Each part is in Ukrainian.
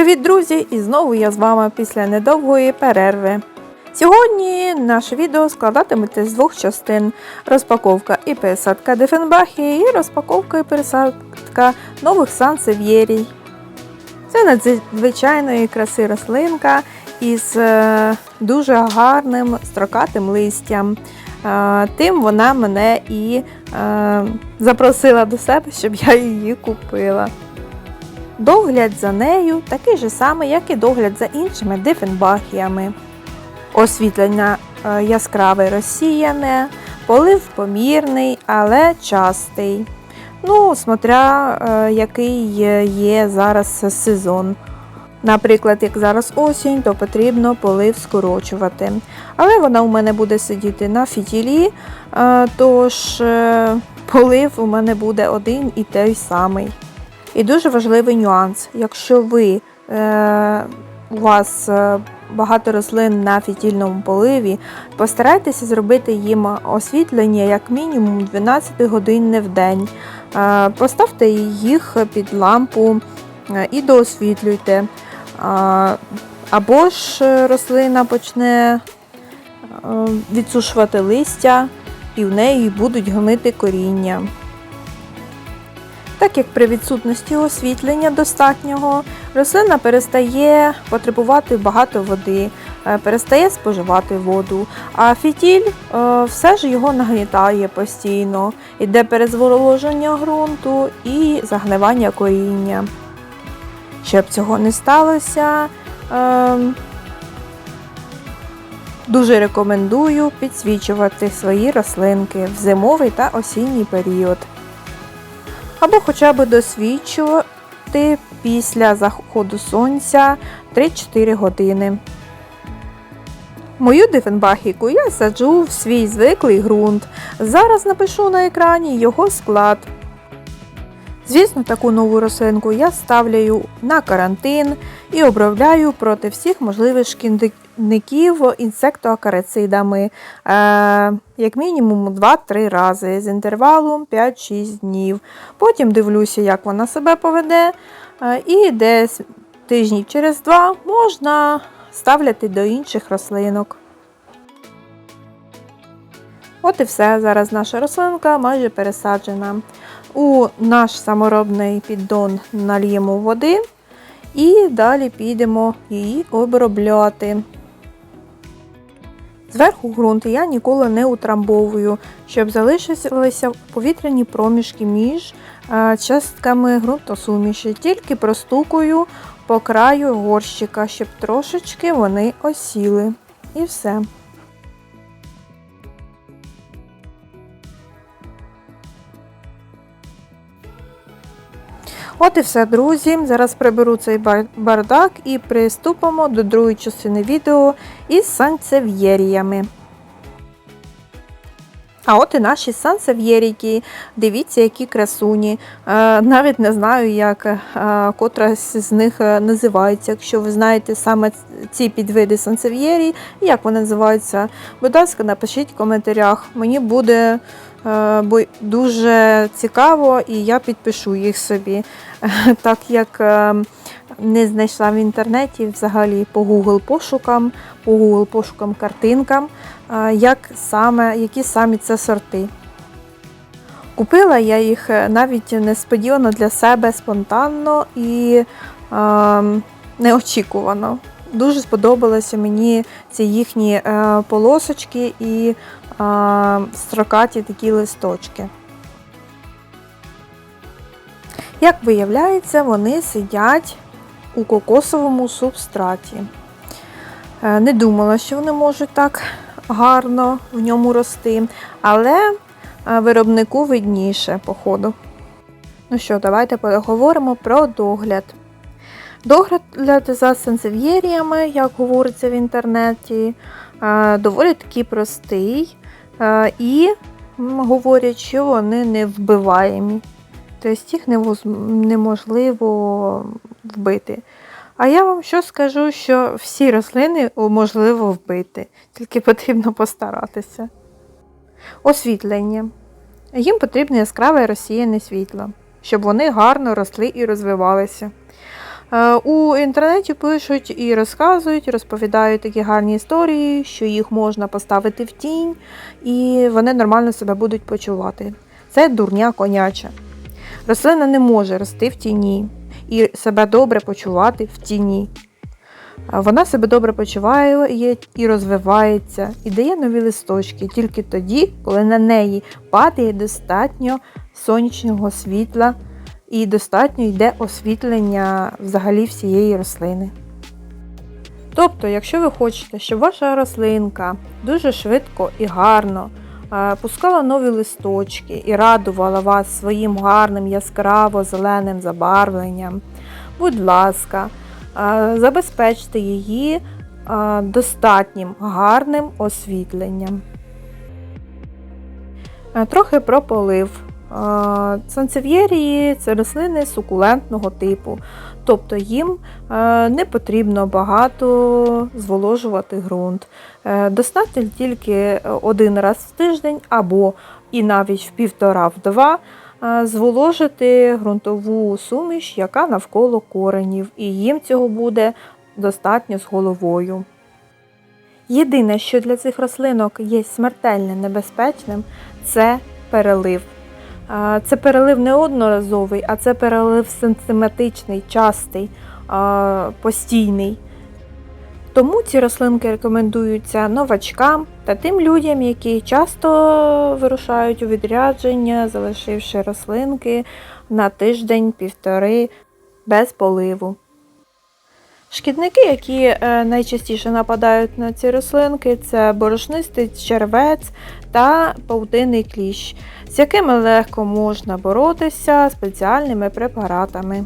Привіт, друзі! І знову я з вами після недовгої перерви. Сьогодні наше відео складатиметься з двох частин: розпаковка і пересадка Дефенбахи, і розпаковка і пересадка нових сансев'єрій. Це надзвичайної краси рослинка із е, дуже гарним строкатим листям. Е, Тим вона мене і е, запросила до себе, щоб я її купила. Догляд за нею такий же самий, як і догляд за іншими дифенбахіями. Освітлення е, яскраве розсіяне, полив помірний, але частий. Ну, смотря е, який є зараз сезон. Наприклад, як зараз осінь, то потрібно полив скорочувати. Але вона у мене буде сидіти на фітілі, е, тож полив у мене буде один і той самий. І дуже важливий нюанс. Якщо ви е, у вас е, багато рослин на фітільному поливі, постарайтеся зробити їм освітлення як мінімум 12 годин в день. Е, поставте їх під лампу е, і доосвітлюйте. Е, або ж рослина почне е, відсушувати листя, і в неї будуть гнити коріння. Так як при відсутності освітлення достатнього, рослина перестає потребувати багато води, е, перестає споживати воду, а фітіль е, все ж його нагнітає постійно, іде перезволоження ґрунту і загнивання коріння. Щоб цього не сталося, е, дуже рекомендую підсвічувати свої рослинки в зимовий та осінній період або хоча б досвідчувати після заходу сонця 3-4 години. Мою дифенбахіку я саджу в свій звиклий ґрунт. Зараз напишу на екрані його склад. Звісно, таку нову рослинку я ставляю на карантин і обробляю проти всіх можливих шкідників інсектоакарицидами, е, як мінімум 2-3 рази з інтервалом 5-6 днів. Потім дивлюся, як вона себе поведе, е, і десь тижнів через два можна ставляти до інших рослинок. От і все. Зараз наша рослинка майже пересаджена. У наш саморобний піддон нальємо води і далі підемо її обробляти. Зверху ґрунт я ніколи не утрамбовую, щоб залишилися повітряні проміжки між е, частками ґрунтосуміші. Тільки простукую по краю горщика, щоб трошечки вони осіли. І все. От і все, друзі. Зараз приберу цей бардак і приступимо до другої частини відео із сансев'єріями. А от і наші сансев'єріки. Дивіться, які красуні. Е, навіть не знаю, як е, котра з них е, називається. Якщо ви знаєте саме ці підвиди сансев'єрій, як вони називаються, будь ласка, напишіть в коментарях. Мені буде дуже цікаво і я підпишу їх собі. Так як е, не знайшла в інтернеті взагалі по Google пошукам, по Google пошукам картинкам, е, як саме, які самі це сорти. Купила я їх е, навіть несподівано для себе спонтанно і е, неочікувано. Дуже сподобалися мені ці їхні е, полосочки і е, строкаті такі листочки. Як виявляється, вони сидять у кокосовому субстраті. Е, Не думала, що вони можуть так гарно в ньому рости, але е, виробнику видніше, походу. Ну що, давайте поговоримо про догляд. Догляд за сенсев'єріями, як говориться в інтернеті, е, доволі таки простий. І говорять, що вони не вбиваємі. Тобто їх неможливо вбити. А я вам що скажу, що всі рослини можливо вбити, тільки потрібно постаратися. Освітлення. Їм потрібне яскраве розсіяне світло, щоб вони гарно росли і розвивалися. Е, У інтернеті пишуть і розказують, розповідають такі гарні історії, що їх можна поставити в тінь, і вони нормально себе будуть почувати. Це дурня коняча. Рослина не може рости в тіні і себе добре почувати в тіні. Вона себе добре почуває і розвивається, і дає нові листочки тільки тоді, коли на неї падає достатньо сонячного світла і достатньо йде освітлення взагалі всієї рослини. Тобто, якщо ви хочете, щоб ваша рослинка дуже швидко і гарно пускала нові листочки і радувала вас своїм гарним яскраво зеленим забарвленням, будь ласка, забезпечте її достатнім гарним освітленням. Трохи про полив. Санцев'єрії це рослини сукулентного типу, тобто їм е, не потрібно багато зволожувати ґрунт. Е, Достатньо тільки один раз в тиждень або і навіть в півтора-в-два е, зволожити ґрунтову суміш, яка навколо коренів, і їм цього буде достатньо з головою. Єдине, що для цих рослинок є смертельно небезпечним, це перелив. Це перелив не одноразовий, а це перелив систематичний, частий, постійний. Тому ці рослинки рекомендуються новачкам та тим людям, які часто вирушають у відрядження, залишивши рослинки на тиждень-півтори без поливу. Шкідники, які е, найчастіше нападають на ці рослинки, це борошнистий червець та паутинний кліщ, з якими легко можна боротися спеціальними препаратами.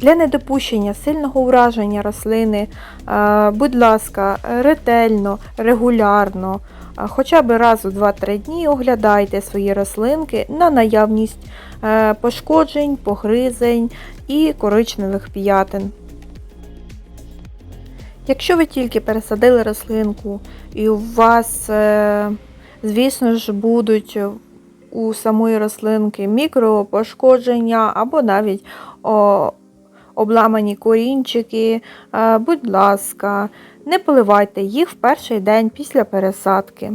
Для недопущення сильного ураження рослини, е, будь ласка, ретельно, регулярно, е, хоча б раз у 2-3 дні оглядайте свої рослинки на наявність пошкоджень, погризень і коричневих п'ятин. Якщо ви тільки пересадили рослинку і у вас, е, звісно ж, будуть у самої рослинки мікропошкодження або навіть обламані корінчики, е, будь ласка, не поливайте їх в перший день після пересадки.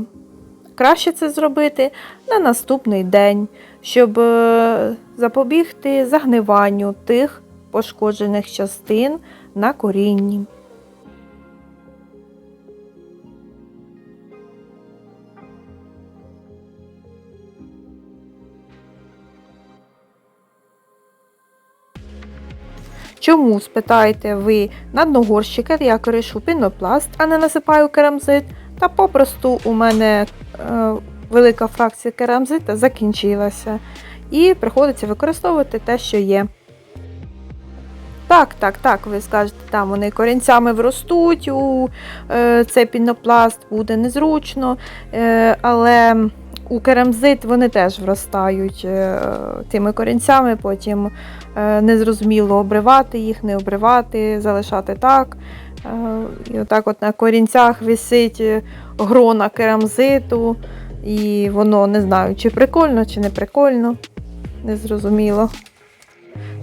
Краще це зробити на наступний день, щоб е, запобігти загниванню тих пошкоджених частин на корінні. Чому, спитаєте ви, на дно я коришу пінопласт, а не насипаю керамзит? Та попросту у мене е, велика фракція керамзита закінчилася. І приходиться використовувати те, що є. Так, так, так, ви скажете, там вони корінцями вростуть, у е, цей пінопласт буде незручно, е, але у керамзит вони теж вростають е, тими корінцями, потім незрозуміло обривати їх, не обривати, залишати так. Е, і отак от на корінцях висить е, грона керамзиту, і воно не знаю, чи прикольно, чи не прикольно, незрозуміло.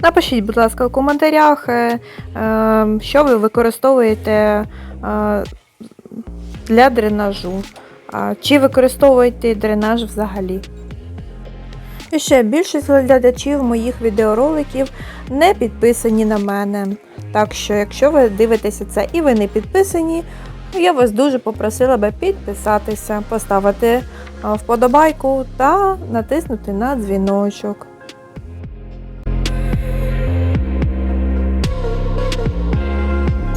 Напишіть, будь ласка, в коментарях, е, е, що ви використовуєте е, для дренажу. Чи використовуєте дренаж взагалі? І ще більшість глядачів моїх відеороликів не підписані на мене. Так що, якщо ви дивитеся це і ви не підписані, я вас дуже попросила би підписатися, поставити вподобайку та натиснути на дзвіночок.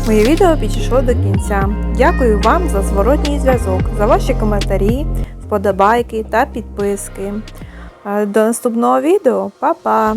Моє відео підійшло до кінця. Дякую вам за зворотній зв'язок, за ваші коментарі, вподобайки та підписки. Е, До наступного відео, Па-па!